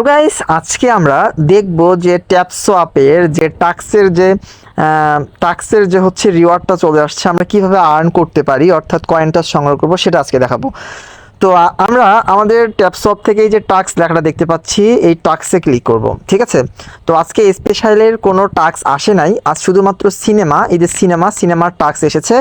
তো গাইস আজকে আমরা দেখব যে ট্যাপ সোয়াপের যে টাক্সের যে টাক্সের যে হচ্ছে রিওয়ার্ডটা চলে আসছে, আমরা কীভাবে আর্ন করতে পারি, অর্থাৎ কয়েনটা সংগ্রহ করব, সেটা আজকে দেখাবো। তো আমরা আমাদের ট্যাপসপ থেকে এই যে টাক্স লেখাটা দেখতে পাচ্ছি, এই টাক্সে ক্লিক করব, ঠিক আছে? তো আজকে স্পেশালের কোনো টাক্স আসে নাই, আজ শুধুমাত্র সিনেমা এই যে সিনেমা সিনেমার টাক্স এসেছে।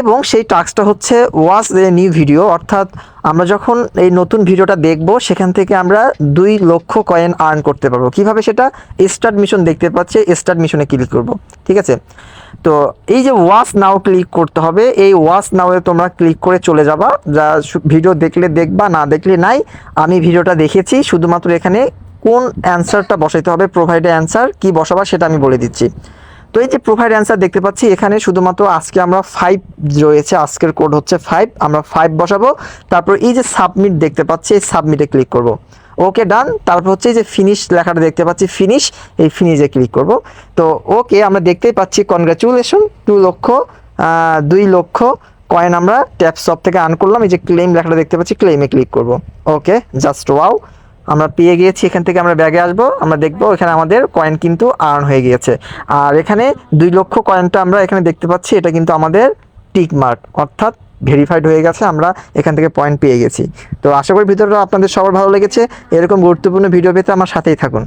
এবং সেই টাস্কটা হচ্ছে ওয়াচ এ নিউ ভিডিও অর্থাৎ আমরা যখন এই নতুন ভিডিওটা দেখব, সেখান থেকে আমরা দুই লক্ষ কয়েন আর্ন করতে পারব। কীভাবে সেটা? স্টার্ট মিশন দেখতে পাচ্ছি স্টার্ট মিশনে ক্লিক করব। ঠিক আছে? তো এই যে ওয়াচ নাও ক্লিক করতে হবে, এই ওয়াচ নাওয়ে তোমরা ক্লিক করে চলে যাবা। যা ভিডিও দেখলে দেখবা, না দেখলে নাই। আমি ভিডিওটা দেখেছি, শুধুমাত্র এখানে কোন অ্যান্সারটা বসাইতে হবে প্রোভাইডে অ্যান্সার কি বসাবা সেটা আমি বলে দিচ্ছি। তো এই যে প্রোভাইড অ্যান্সার দেখতে পাচ্ছি, এখানে শুধুমাত্র আজকে আমরা ফাইভ রয়েছে, আজকের কোড হচ্ছে ফাইভ আমরা ফাইভ বসাবো, তারপর এই যে সাবমিট দেখতে পাচ্ছি, এই সাবমিটে ক্লিক করব। ওকে ডান তারপর হচ্ছে যে ফিনিশ লেখাটা দেখতে পাচ্ছি ফিনিশ এই ফিনিশে ক্লিক করব। তো ওকে আমরা দেখতেই পাচ্ছি কনগ্রাচুলেশন টু লক্ষ দুই লক্ষ কয়েন আমরা ট্যাপ শপ থেকে আর্ন করলাম, এই যে ক্লেম লেখাটা দেখতে পাচ্ছি ক্লেমে ক্লিক করব। ওকে জাস্ট ওয়াও আমরা পেয়ে গিয়েছি, এখান থেকে আমরা ব্যাগে আসব, আমরা দেখব এখানে আমাদের কয়েন কিন্তু আর্ন হয়ে গিয়েছে। আর এখানে দুই লক্ষ কয়েনটা আমরা এখানে দেখতে পাচ্ছি, এটা কিন্তু আমাদের টিক মার্ক অর্থাৎ ভেরিফাইড হয়ে গেছে, আমরা এখান থেকে পয়েন্ট পেয়ে গেছি। তো আশা করি ভিডিওটা আপনাদের সবার ভালো লেগেছে, এরকম গুরুত্বপূর্ণ ভিডিও পেতে আমার সাথেই থাকুন।